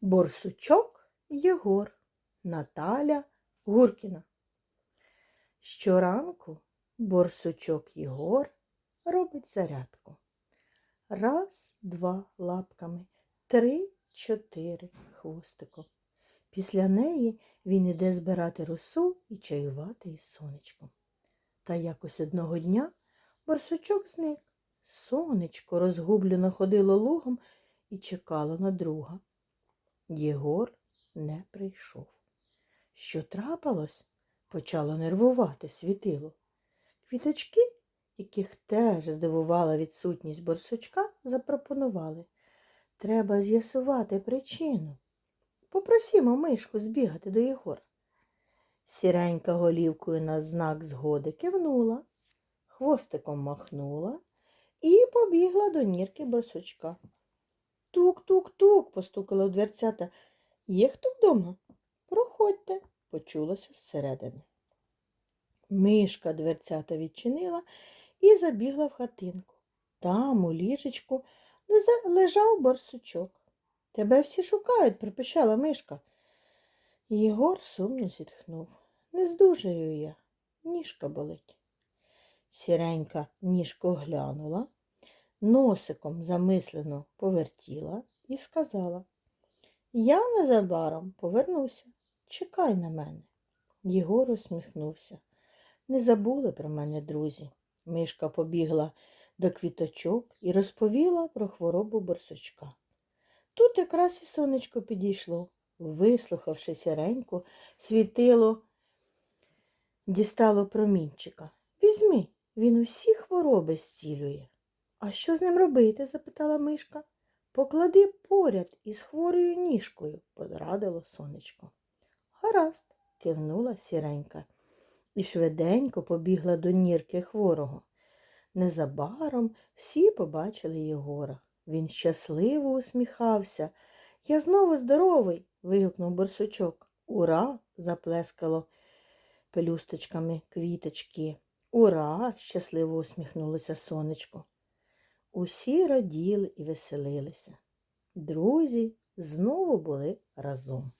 Борсучок Єгор Наталя Гуркіна. Щоранку борсучок Єгор робить зарядку. Раз, два лапками, три, чотири хвостиком. Після неї він іде збирати росу і чаювати із сонечком. Та якось одного дня борсучок зник. Сонечко розгублено ходило лугом і чекало на друга. Єгор не прийшов. Що трапилось? Почало нервувати світило. Квіточки, яких теж здивувала відсутність борсучка, запропонували. Треба з'ясувати причину. Попросімо мишку збігати до Єгора. Сіренька голівкою на знак згоди кивнула, хвостиком махнула і побігла до нірки борсучка. Тук-тук-тук, постукала в дверцята. Є хто вдома? Проходьте, почулося зсередини. Мишка дверцята відчинила і забігла в хатинку. Там, у ліжечку, лежав борсучок. Тебе всі шукають, припищала мишка. Єгор сумно зітхнув. Не здужаю я, ніжка болить. Сіренька ніжку глянула, носиком замислено повертіла і сказала Я незабаром повернуся. Чекай на мене. Єгор усміхнувся. Не забули про мене, друзі. Мишка побігла до квіточок і розповіла про хворобу борсучка. Тут якраз і сонечко підійшло. Вислухавши сіреньку, світило дістало промінчика. Візьми, він усі хвороби зцілює. А що з ним робити? запитала мишка. Поклади поряд із хворою ніжкою, порадило сонечко. Гаразд, кивнула сіренька і швиденько побігла до нірки хворого. Незабаром всі побачили Єгора. Він щасливо усміхався. Я знову здоровий. вигукнув борсучок. Ура! заплескало пелюсточками квіточки. Ура! щасливо усміхнулося сонечко. Усі раділи і веселилися. Друзі знову були разом.